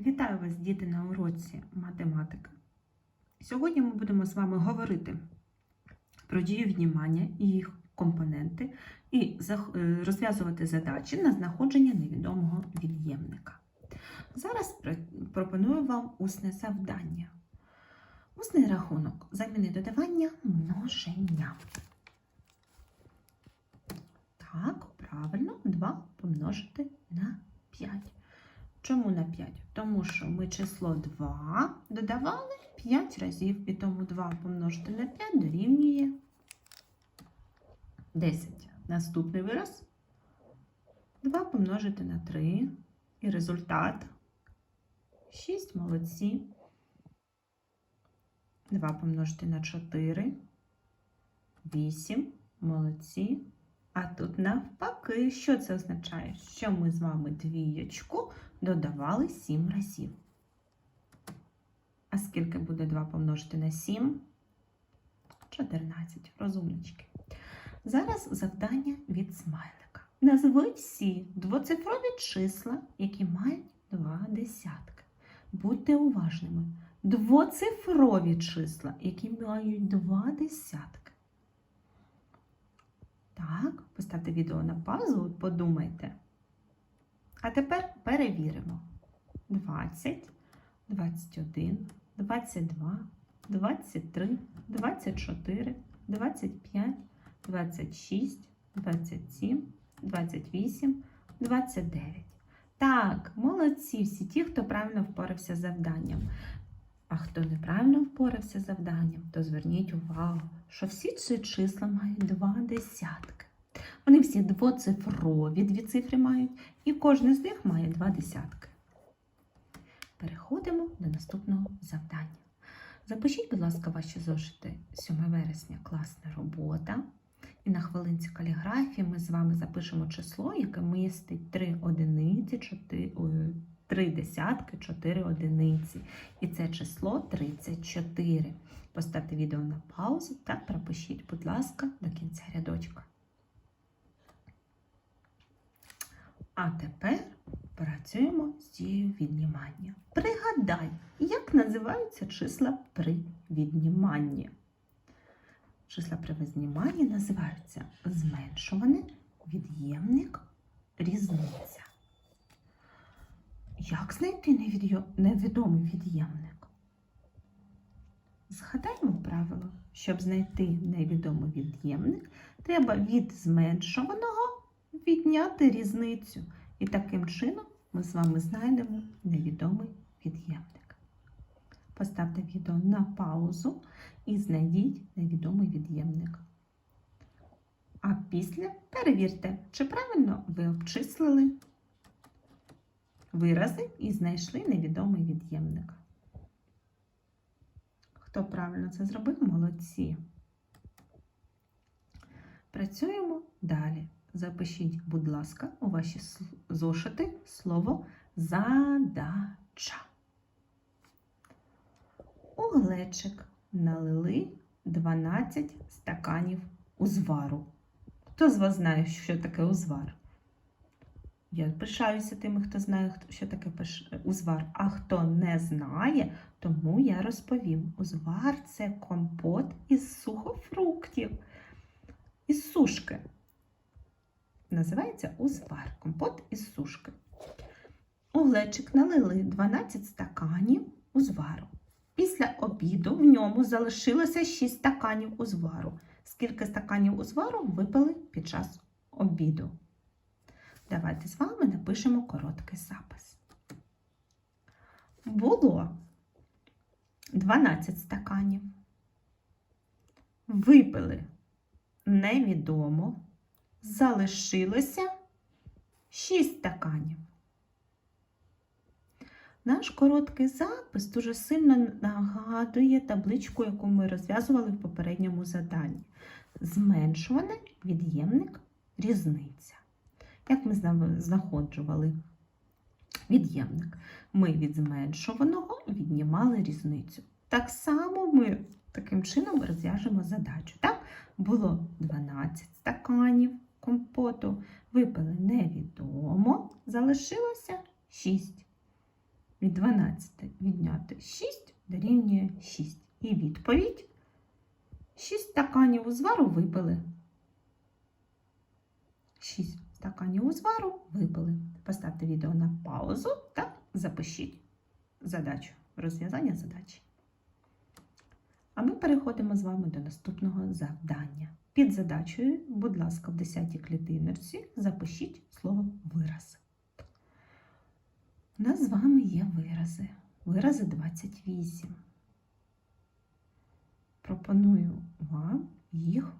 Вітаю вас, діти, на уроці математика. Сьогодні ми будемо з вами говорити про дію віднімання і їх компоненти, і е, розв'язувати задачі на знаходження невідомого від'ємника. Зараз пропоную вам усне завдання. Усний рахунок заміни додавання множення. Так, правильно, 2 помножити на 5. Чому на 5? Тому що ми число 2 додавали 5 разів, і тому 2 помножити на 5 дорівнює 10. Наступний вираз 2 помножити на 3. І результат 6 молодці. 2 помножити на 4. 8 молодці. А тут навпаки, що це означає? Що ми з вами двієчку додавали 7 разів. А скільки буде 2 помножити на 7? 14. Розумнички. Зараз завдання від смайлика. Назви всі двоцифрові числа, які мають два десятки. Будьте уважними. Двоцифрові числа, які мають два десятки. Так, поставте відео на паузу подумайте. А тепер перевіримо. 20, 21, 22, 23, 24, 25, 26, 27, 28, 29. Так, молодці всі ті, хто правильно впорався з завданням. А хто неправильно впорався з завданням, то зверніть увагу, що всі ці числа мають два десятки. Вони всі двоцифрові, дві цифри мають, і кожен з них має два десятки. Переходимо до наступного завдання. Запишіть, будь ласка, ваші зошити 7 вересня класна робота. І на хвилинці каліграфії ми з вами запишемо число, яке містить 3 одиниці, 4, 3 десятки, 4 одиниці. І це число 34. Поставте відео на паузу та пропишіть, будь ласка, до кінця рядочка. А тепер працюємо з дією віднімання. Пригадай, як називаються числа при відніманні. Числа при відніманні називаються зменшуване, від'ємник, різниця. Як знайти невідомий від'ємник? Згадаймо правило, щоб знайти невідомий від'ємник, треба від зменшуваного відняти різницю. І таким чином ми з вами знайдемо невідомий від'ємник. Поставте відео на паузу і знайдіть невідомий від'ємник. А після перевірте, чи правильно ви обчислили вирази і знайшли невідомий від'ємник. Хто правильно це зробив? Молодці. Працюємо далі. Запишіть, будь ласка, у ваші зошити слово задача. У глечик налили 12 стаканів узвару. Хто з вас знає, що таке узвар? Я пишаюся тими, хто знає, що таке узвар. А хто не знає, тому я розповім. Узвар це компот із сухофруктів, із сушки. Називається узвар, компот із сушки. У глечик налили 12 стаканів узвару. Після обіду в ньому залишилося 6 стаканів узвару. Скільки стаканів узвару випили під час обіду? Давайте з вами напишемо короткий запис. Було 12 стаканів. Випили невідомо. Залишилося 6 стаканів. Наш короткий запис дуже сильно нагадує табличку, яку ми розв'язували в попередньому заданні. Зменшуване від'ємник різниця. Як ми знаходжували від'ємник? Ми від зменшуваного віднімали різницю. Так само ми таким чином розв'яжемо задачу. Так? Було 12 стаканів компоту, випили невідомо, залишилося 6. від 12 відняти 6 дорівнює 6. І відповідь 6 стаканів узвару випили. 6 стаканів узвару випили. Поставте відео на паузу та запишіть задачу, розв'язання задачі. А ми переходимо з вами до наступного завдання. Під задачею, будь ласка, в 10 клітиночці запишіть слово вираз. У нас з вами є вирази. Вирази 28. Пропоную вам їх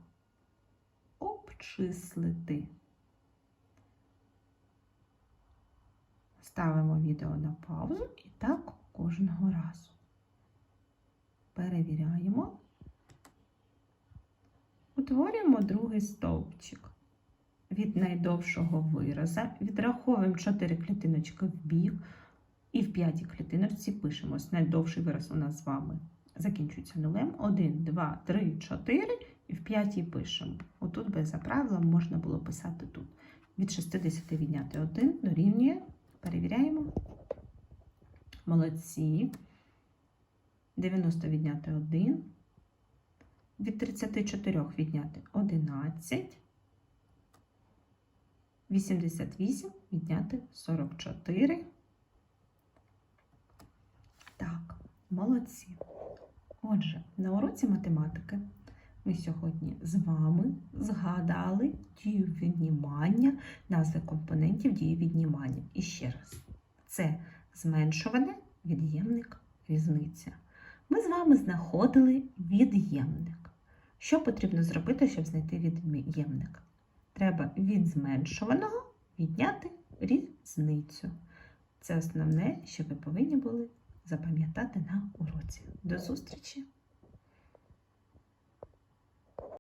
обчислити. Ставимо відео на паузу і так кожного разу. Перевіряємо. Утворюємо другий стовпчик. Від найдовшого вираза відраховуємо 4 клітиночки в бік. І в п'ятій клітиночці пишемо. Найдовший вираз у нас з вами закінчується нулем. 1, 2, 3, 4. І в п'ятій пишемо. Отут без за правилом можна було писати тут. Від 60 відняти 1 дорівнює. Перевіряємо. Молодці. 90 відняти 1. Від 34 відняти 11. 88 відняти 44. Так, молодці. Отже, на уроці математики ми сьогодні з вами згадали дію віднімання, назви компонентів дії віднімання. І ще раз, це зменшуване, від'ємник, різниця. Ми з вами знаходили від'ємник. Що потрібно зробити, щоб знайти від'ємник? Треба від зменшуваного відняти різницю. Це основне, що ви повинні були запам'ятати на уроці. До зустрічі!